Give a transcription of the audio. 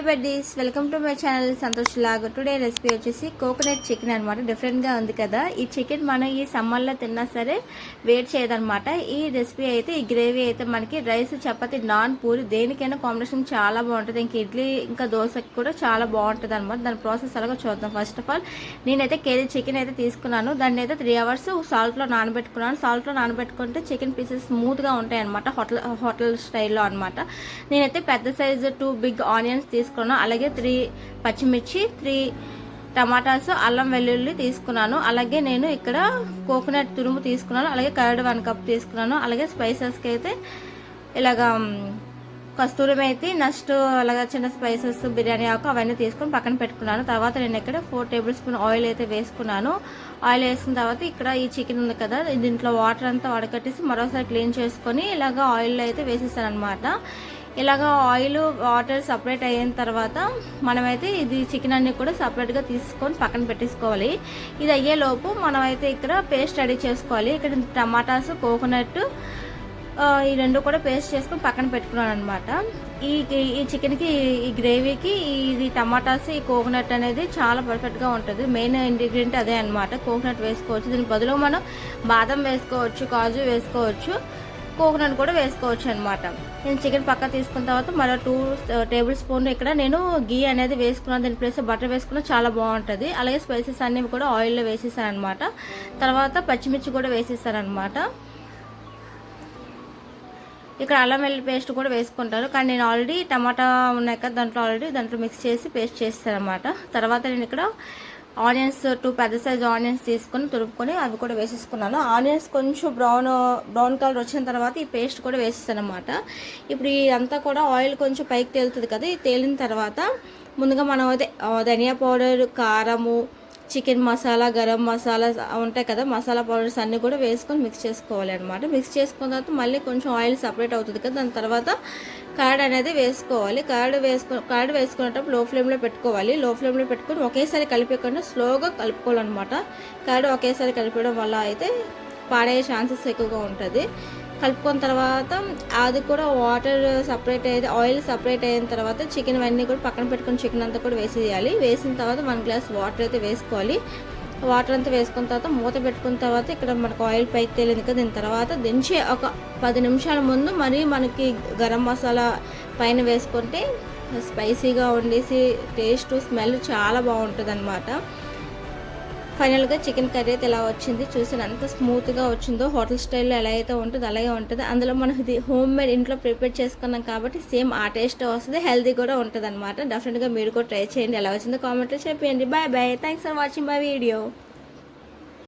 Hi buddies welcome to my channel Santosh log today recipe వచ్చేసి coconut chicken అనమాట డిఫరెంట్గా ఉంది కదా. ఈ చికెన్ మనం ఈ సమ్మర్లో తిన్నా సరే వేట్ చేయదనమాట ఈ రెసిపీ అయితే ఈ గ్రేవీ అయితే మనకి రైస్ చపాతి నాన్ పూరి దేనికైనా కాంబినేషన్ చాలా బాగుంటుంది. ఇంక ఇడ్లీ ఇంకా దోశకి కూడా చాలా బాగుంటుంది అనమాట దాని ప్రాసెస్ అలాగా చూద్దాం. ఫస్ట్ ఆఫ్ ఆల్ నేనైతే కేజీ చికెన్ అయితే తీసుకున్నాను. దాన్ని అయితే త్రీ అవర్స్ సాల్ట్లో నానబెట్టుకున్నాను. సాల్ట్లో నానబెట్టుకుంటే చికెన్ పీసెస్ స్మూత్గా ఉంటాయి అనమాట హోటల్ హోటల్ స్టైల్లో అనమాట నేనైతే పెద్ద సైజు టూ బిగ్ ఆనియన్స్ తీసుకున్నాను. తీసుకున్నాను. అలాగే త్రీ పచ్చిమిర్చి త్రీ టమాటాస్ అల్లం వెల్లుల్లి తీసుకున్నాను. అలాగే నేను ఇక్కడ కోకోనట్ తురుము తీసుకున్నాను. అలాగే కర్డ్ వన్ కప్ తీసుకున్నాను. అలాగే స్పైసెస్కి అయితే ఇలాగా కస్తూరి మేతి నెక్స్ట్ అలాగే చిన్న స్పైసెస్ బిర్యానీ ఆకు అవన్నీ తీసుకొని పక్కన పెట్టుకున్నాను. తర్వాత నేను ఇక్కడ ఫోర్ టేబుల్ స్పూన్ ఆయిల్ అయితే వేసుకున్నాను. ఆయిల్ వేసుకున్న తర్వాత ఇక్కడ ఈ చికెన్ ఉంది కదా దీంట్లో వాటర్ అంతా వడకట్టేసి మరోసారి క్లీన్ చేసుకొని ఇలాగ ఆయిల్లో అయితే వేసేసాను అనమాట ఇలాగ ఆయిల్ వాటర్ సపరేట్ అయిన తర్వాత మనమైతే ఇది చికెన్ అన్ని కూడా సపరేట్గా తీసుకొని పక్కన పెట్టేసుకోవాలి. ఇది అయ్యేలోపు మనమైతే ఇక్కడ పేస్ట్ రెడీ చేసుకోవాలి. ఇక్కడ టమాటాస్ కోకోనట్ ఈ రెండు కూడా పేస్ట్ చేసుకొని పక్కన పెట్టుకున్నాను అనమాట ఈ ఈ చికెన్కి ఈ గ్రేవీకి ఇది టమాటాస్ ఈ కోకోనట్ అనేది చాలా పర్ఫెక్ట్గా ఉంటుంది. మెయిన్ ఇంగ్రీడియంట్ అదే అనమాట కోకోనట్ వేసుకోవచ్చు. దీని బదులు మనం బాదం వేసుకోవచ్చు కాజు వేసుకోవచ్చు. కోకోనట్ కూడా వేసుకోవచ్చు అనమాట నేను చికెన్ పక్క తీసుకున్న తర్వాత మరో టూ టేబుల్ స్పూన్ ఇక్కడ నేను గీ అనేది వేసుకున్నాను. దీని ప్లేస్ బటర్ వేసుకున్నా చాలా బాగుంటుంది. అలాగే స్పైసెస్ అన్నీ కూడా ఆయిల్లో వేసేసాను అనమాట తర్వాత పచ్చిమిర్చి కూడా వేసేసాను అనమాట ఇక్కడ అల్లం వెల్లుల్లి పేస్ట్ కూడా వేసుకుంటారు. కానీ నేను ఆల్రెడీ టమాటా ఉన్నాయి కదా దాంట్లో ఆల్రెడీ దాంట్లో మిక్స్ చేసి పేస్ట్ చేస్తాను అనమాట తర్వాత నేను ఇక్కడ ఆనియన్స్ టూ పెద్ద సైజ్ ఆనియన్స్ తీసుకొని తురుపుకొని అవి కూడా వేసేసుకున్నాను. ఆనియన్స్ కొంచెం బ్రౌన్ బ్రౌన్ కలర్ వచ్చిన తర్వాత ఈ పేస్ట్ కూడా వేసేస్తాను అనమాట ఇప్పుడు ఇదంతా కూడా ఆయిల్ కొంచెం పైకి తేలుతుంది కదా ఇది తేలిన తర్వాత ముందుగా మనం అయితే ధనియా పౌడర్ కారము చికెన్ మసాలా గరం మసాలా ఉంటాయి కదా మసాలా పౌడర్స్ అన్నీ కూడా వేసుకొని మిక్స్ చేసుకోవాలి అనమాట మిక్స్ చేసుకున్న తర్వాత మళ్ళీ కొంచెం ఆయిల్ సపరేట్ అవుతుంది కదా దాని తర్వాత కర్డ్ అనేది వేసుకోవాలి. కర్డ్ వేసుకో కర్డ్ వేసుకునేటప్పుడు లో ఫ్లేమ్లో పెట్టుకోవాలి లో ఫ్లేమ్లో పెట్టుకొని ఒకేసారి కలిపేయకుండా స్లోగా కలుపుకోవాలన్నమాట. కర్డ్ ఒకేసారి కలిపడం వల్ల అయితే పాడయ్యే ఛాన్సెస్ ఎక్కువగా ఉంటుంది. కలుపుకున్న తర్వాత అది కూడా వాటర్ సపరేట్ అయితే ఆయిల్ సపరేట్ అయిన తర్వాత చికెన్ అవన్నీ కూడా పక్కన పెట్టుకుని చికెన్ అంతా కూడా వేసేయాలి. వేసిన తర్వాత వన్ గ్లాస్ వాటర్ అయితే వేసుకోవాలి. వాటర్ అంతా వేసుకున్న తర్వాత మూత పెట్టుకున్న తర్వాత ఇక్కడ మనకు ఆయిల్ పైకి తేలింది కదా దీని తర్వాత దించి ఒక పది నిమిషాల ముందు మరీ మనకి గరం మసాలా పైన వేసుకుంటే స్పైసీగా వండేసి టేస్ట్ స్మెల్ చాలా బాగుంటుంది అనమాట ఫైనల్గా చికెన్ కర్రీ అయితే ఎలా వచ్చింది చూసాను. ఎంత స్మూత్గా వచ్చిందో హోటల్ స్టైల్లో ఎలా అయితే ఉంటుందో అలాగే ఉంటుంది. అందులో మనం ఇది హోమ్ మేడ్ ఇంట్లో ప్రిపేర్ చేసుకున్నాం కాబట్టి సేమ్ ఆ టేస్ట్ వస్తుంది హెల్తీ కూడా ఉంటుంది అనమాట డెఫినెట్గా మీరు కూడా ట్రై చేయండి. ఎలా వచ్చిందో కామెంట్లో చెప్పండి bye bye thanks for watching my video